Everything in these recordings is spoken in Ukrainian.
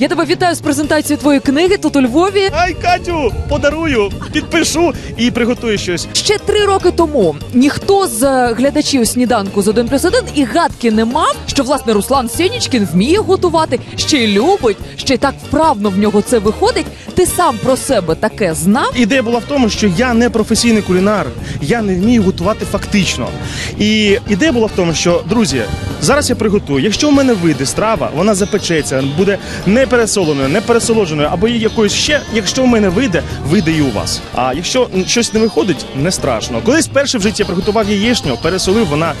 Я тебе вітаю з презентацією твоєї книги тут у Львові. Ай, Катю, подарую, підпишу і приготую щось. Ще три роки тому ніхто з е, глядачів сніданку з 1 плюс 1 і гадки не мав, що власне Руслан Сєнічкін вміє готувати, ще й любить, ще й так вправно в нього це виходить. Ти сам про себе таке знав? Ідея була в тому, що я не професійний кулінар, я не вмію готувати фактично. І ідея була в тому, що друзі, зараз я приготую. Якщо в мене вийде страва, вона запечеться, буде не пересоленою, не пересолодженою, або якоюсь ще. Якщо в мене вийде, вийде і у вас. А якщо щось не виходить, не страшно. Колись перше в житті я приготував яєчню, пересолив, вона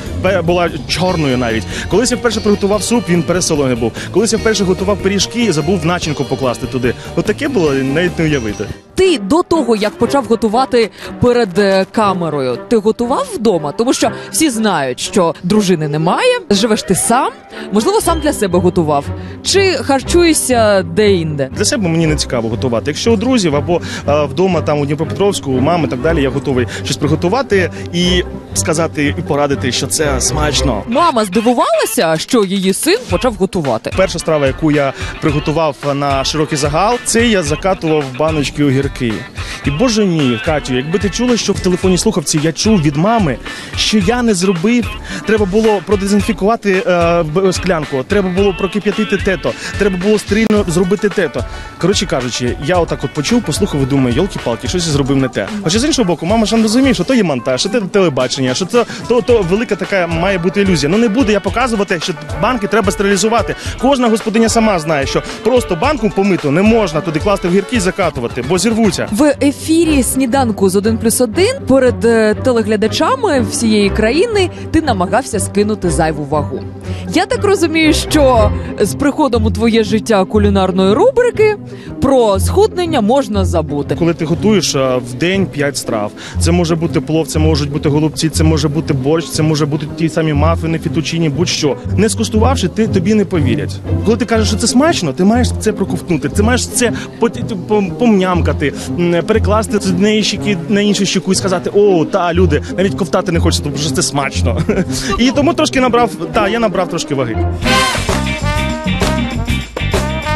була чорною навіть. Колись я вперше приготував суп, він пересолений був. Колись я вперше готував пиріжки, забув начинку покласти туди. От було навіть не уявити. Ти до того, як почав готувати перед е, камерою, ти готував вдома, тому що всі знають, що дружини немає, живеш ти сам, можливо, сам для себе готував, чи харчуєшся де-інде. Для себе мені не цікаво готувати. Якщо у друзів або е, вдома там у Дніпропетровську, у мами і так далі, я готовий щось приготувати і сказати і порадити, що це смачно. Мама здивувалася, що її син почав готувати. Перша страва, яку я приготував на широкий загал, це я закатував баночки огірки. І боже мій, Катю, якби ти чула, що в телефонній слухавці я чув від мами, що я не зробив. Треба було продезінфікувати е, склянку, треба було прокип'ятити тето, треба було стрільно зробити тето. Коротше кажучи, я отак от почув, послухав і думаю, йолки-палки, щось я зробив не те. Хоча з іншого боку, мама ж не розуміє, що то є монтаж, що це телебачення, що це то, то велика така має бути ілюзія. Ну не буду я показувати, що банки треба стерилізувати. Кожна господиня сама знає, що просто банку помиту не можна туди класти в гірки і закатувати, бо зірвуться. В ефірі сніданку з 1 плюс 1 перед е, телеглядачами всієї країни ти намагався скинути зайву вагу. Я так розумію, що з приходом у твоє життя кулінарної рубрики про схуднення можна забути. Коли ти готуєш в день 5 страв, це може бути плов, це можуть бути голубці, це може бути борщ, це може бути ті самі мафини, фітучині, будь-що. Не скуштувавши, ти тобі не повірять. Коли ти кажеш, що це смачно, ти маєш це проковтнути, ти маєш це помнямкати, м, перекласти з однієї щеки на іншу щіку і сказати: о, та люди, навіть ковтати не хочеться, тому що це смачно. І тому трошки набрав, та я набрав трошки ваги.